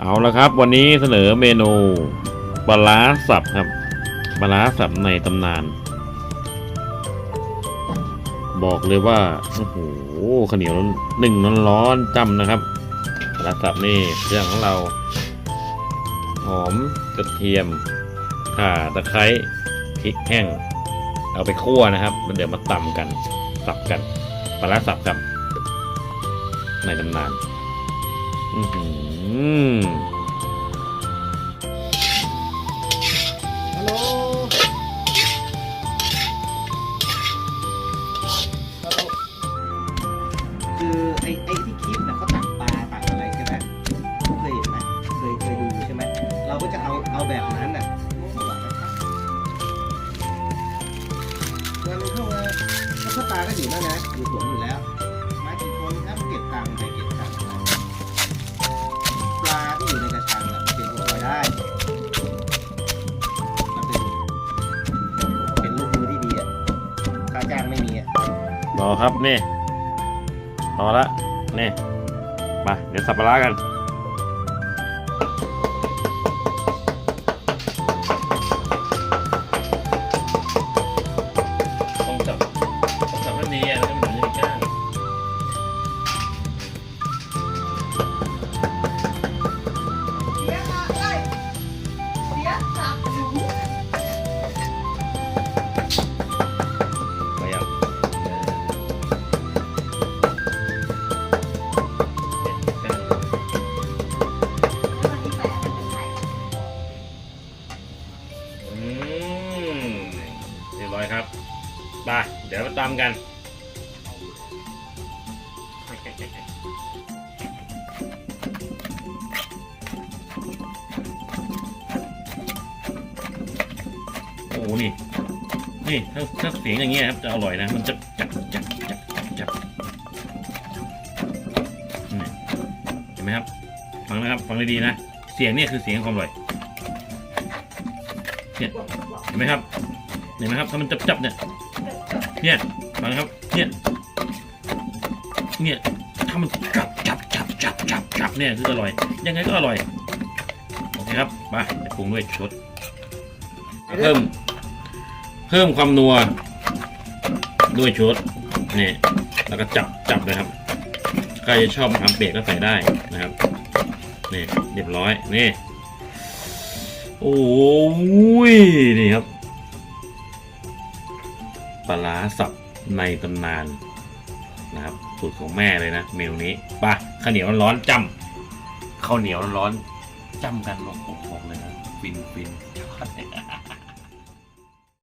เอาละครับ วันนี้เสนอเมนูปลาสับครับปลาสับในตำนาน บอกเลยว่าโอ้โหข้าวเหนียวหนึ่งร้อนๆจำนะครับปลาสับนี่เครื่องของเรา หอมกระเทียมข่าตะไคร้พริกแห้ง เอาไปคั่วนะครับมันเดี๋ยวมาตำกัน สับกันปลาสับครับในตำนาน ฮัลโหลฮัลโหลคือไอ้ไอ้ที่คลิปนะเขาตักปลาตักอะไรใช่ไหมเคยเห็นไหมเคยเคยดูใช่ไหมเราก็จะเอาเอาแบบนั้นน่ะเงินเข้ามาแล้วพ่อตาก็อยู่นั่นนะอยู่สวนอยู่แล้วมากี่คนครับเก็บตังค์ไปเก็บ อครับนี่รอละนี่มาเดี๋ยวสับปลาร้ากันต้องจับต้องจับให้ดีอะแล้วมันถึงจะย่างเสียอะไรเสียสับหนู ร้อยครับไปเดี๋ยวมาตามกันโอ้โหนี่นี่ถ้าถ้าเสียงอย่างเงี้ยครับจะอร่อยนะ มันจะจับจับจับจับนี่เห็นไหมครับฟังนะครับฟังดีๆนะ เสียงเนี่ยคือเสียงความอร่อยเนี่ยเห็นไหมครับ ห็นไหมครับถ้ามันจับจับเนี่ย เนี่ยฟังนะครับ เนี่ย เนี่ยถ้ามันจับจับจับจับจับจับเนี่ยคืออร่อย ยังไงก็อร่อย โอเคครับ มาไปปรุงด้วยชดเพิ่ม เพิ่มความนัว ด้วยชดนี่แล้วก็จับจับเลยครับ ใครจะชอบมะขามเปียกก็ใส่ได้นะครับ นี่เรียบร้อย นี่ โอ้ย นี่ครับ ปลาร้าสับในตำนานนะครับสูตรของแม่เลยนะเมนูนี้ปะข้าวเหนียวร้อนจำข้าวเหนียวร้อนจำกันลงอกเลยนะฟินฟิน